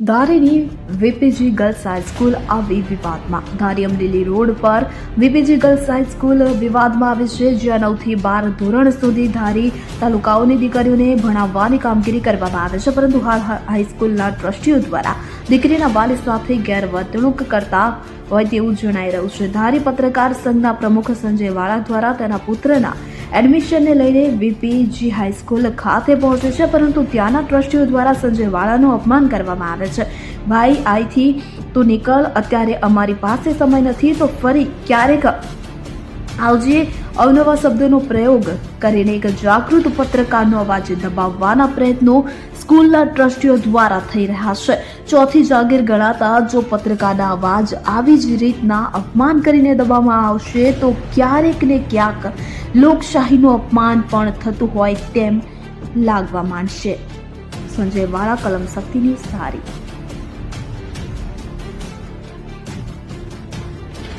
ધારીની વીપીજી girls high school આવી વિવાદમાં. ધારી Amreli road પર વીપીજી ગર્લ્સ હાઈસ્કૂલ વિવાદમાં આવી છે, જ્યાં નવથી બાર ધોરણ સુધી ધારી તાલુકાઓની દીકરીઓને ભણાવવાની કામગીરી કરવામાં આવે છે, પરંતુ હાલ હાઈસ્કૂલના ટ્રસ્ટીઓ દ્વારા દીકરીના વાલી સાથે ગેરવર્તણૂક કરતા હોય તેવું જણાઈ રહ્યું છે. ધારી પત્રકાર સંઘના પ્રમુખ સંજય વાળા દ્વારા તેના પુત્રના એડમિશનને લઈને વીપીજી હાઈસ્કૂલ ખાતે પહોંચે છે, પરંતુ ત્યાંના ટ્રસ્ટીઓ દ્વારા સંજય વાળાનું અપમાન કરવામાં આવે છે. ભાઈ, આઈથી તું નીકળ, અત્યારે અમારી પાસે સમય નથી, તો ફરી ક્યારેક આવજે. અવનવા શબ્દોનો પ્રયોગ કરીને એક જાગૃત પત્રકારનો અવાજ દબાવવાના પ્રયત્નો સ્કૂલના ટ્રસ્ટીઓ દ્વારા થઈ રહ્યા છે. ચોથી જાગીર ગણાતા જો પત્રકારના અવાજ આવી જ રીતના અપમાન કરીને દબાવવામાં આવશે, તો ક્યારેક ને ક્યાંક લોકશાહીનું અપમાન પણ થતું હોય તેમ લાગવા માંડશે. સંજય વાળા, કલમ શક્તિની ધારી